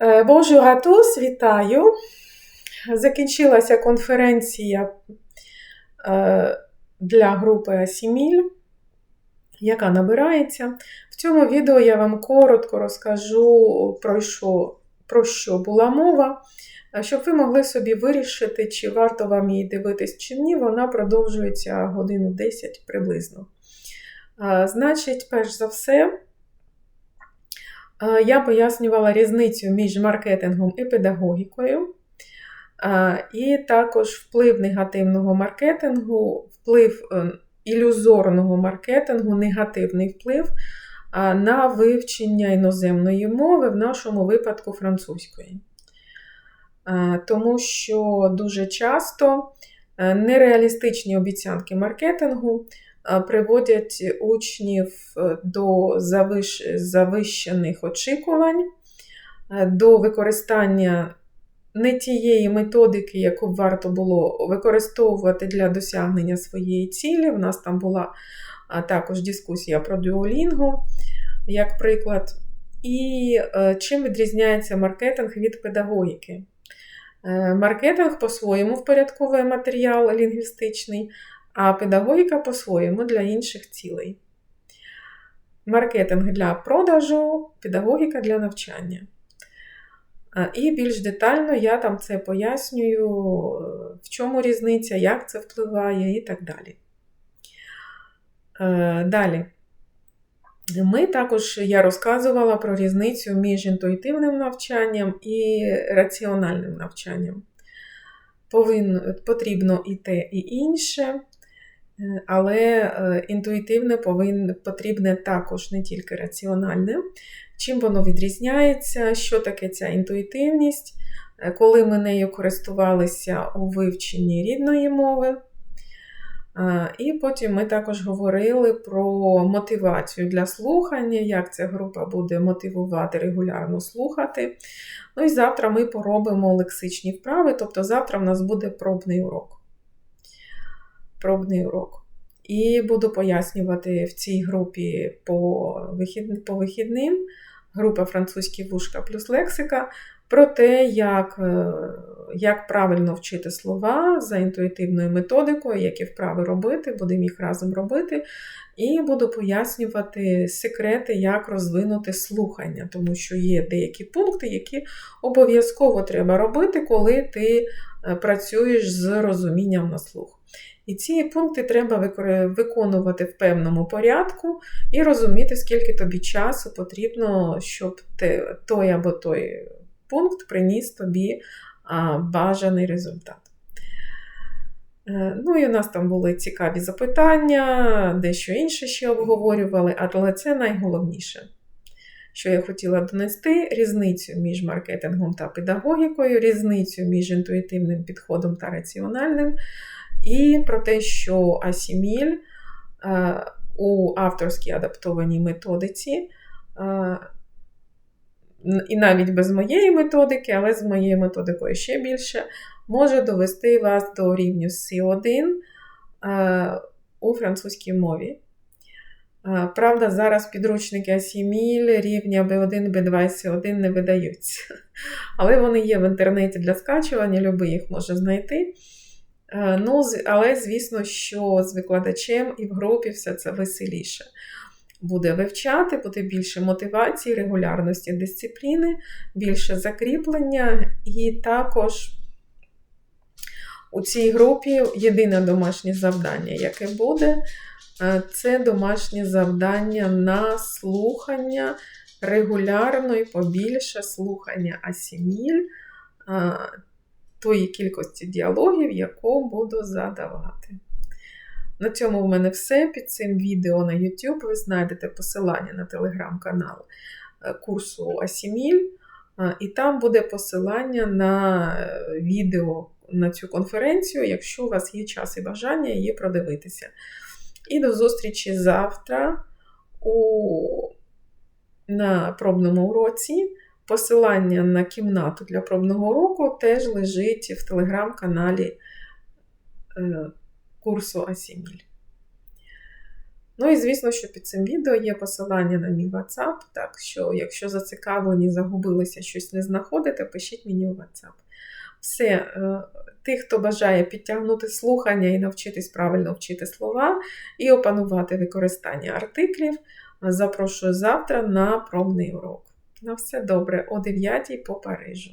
Е, Bonjour à вітаю. Закінчилася конференція е, для групи Асіміль, яка набирається. В цьому відео я вам коротко розкажу, про що, про що була мова, е, щоб ви могли собі вирішити, чи варто вам її дивитись, чи ні. Вона продовжується годину 10 приблизно. Значить, перш за все. Я пояснювала різницю між маркетингом і педагогікою, і також вплив негативного маркетингу, вплив е, ілюзорного маркетингу, негативний вплив на вивчення іноземної мови, в нашому випадку французької. Тому що дуже часто е, нереалістичні обіцянки маркетингу приводять учнів е, до завищених очікувань, е, до використання не тієї методики, яку варто було використовувати для досягнення своєї цілі. У нас там була також дискусія про Duolingo, як приклад. І е, чим відрізняється маркетинг від педагогіки? Маркетинг по-своєму впорядковує матеріал лінгвістичний, а педагогіка по-своєму для інших цілей. Маркетинг для продажу, педагогіка для навчання. І більш детально я там це пояснюю, в чому різниця, як це впливає і так далі. Далі. Ми також я розказувала про різницю між інтуїтивним навчанням і раціональним навчанням. Повин, Потрібно і те, і інше. Е, але е, інтуїтивне повинне, потрібне також не тільки раціональне. Чим воно відрізняється, що таке ця інтуїтивність, е, коли ми нею користувалися у вивченні рідної мови. І потім ми також говорили про мотивацію для слухання, як ця група буде мотивувати регулярно слухати. Ну і завтра ми поробимо лексичні вправи, тобто завтра в нас буде пробний урок пробний урок. І буду пояснювати в цій групі по, вихід... по вихідним, група французькі вушка плюс лексика, про те, як е, як правильно вчити слова за інтуїтивною методикою, які вправи робити, будемо їх разом робити. І буду пояснювати секрети, як розвинути слухання, тому що є деякі пункти, які обов'язково треба робити, коли ти працюєш з розумінням на слух. І ці пункти треба виконувати в певному порядку і розуміти, скільки тобі часу потрібно, щоб ти, той або той пункт приніс тобі бажаний результат. Е, ну і у нас там були цікаві запитання, дещо інше ще обговорювали, але це найголовніше, що я хотіла донести: різницю між маркетингом та педагогікою, різницю між інтуїтивним підходом та раціональним і про те, що Асіміль е, у авторській адаптованій методиці, е, і навіть без моєї методики, але з моєю методикою ще більше, може довести вас до рівню C1 е, у французькій мові. Правда, зараз підручники Асіміль рівня B1, B2 C1 не видаються. Але вони є в інтернеті для скачування, любий їх може знайти. Ну, Але, звісно, що з викладачем і в групі все це веселіше. Буде вивчати, буде більше мотивації, регулярності дисципліни, більше закріплення, і також у цій групі єдине домашнє завдання, яке буде, е, це домашнє завдання на слухання регулярно і побільше слухання асіміль. Е, тої кількості діалогів, яку буду задавати. На цьому в мене все. Під цим відео на YouTube ви знайдете посилання на телеграм-канал е, курсу Асіміль, і там буде посилання на відео на цю конференцію, якщо у вас є час і бажання її продивитися. І до зустрічі завтра у... на пробному уроці. Посилання на кімнату для пробного уроку теж лежить в телеграм-каналі е, курсу Асіміль. Ну і звісно, що під цим відео є посилання на мій WhatsApp, так що, якщо зацікавлені, загубилися щось не знаходите, пишіть мені у WhatsApp. Все, е, тих, хто бажає підтягнути слухання і навчитись правильно вчити слова, і опанувати використання артиклів, запрошую завтра на пробний урок. На все добре, о 9 по Парижу.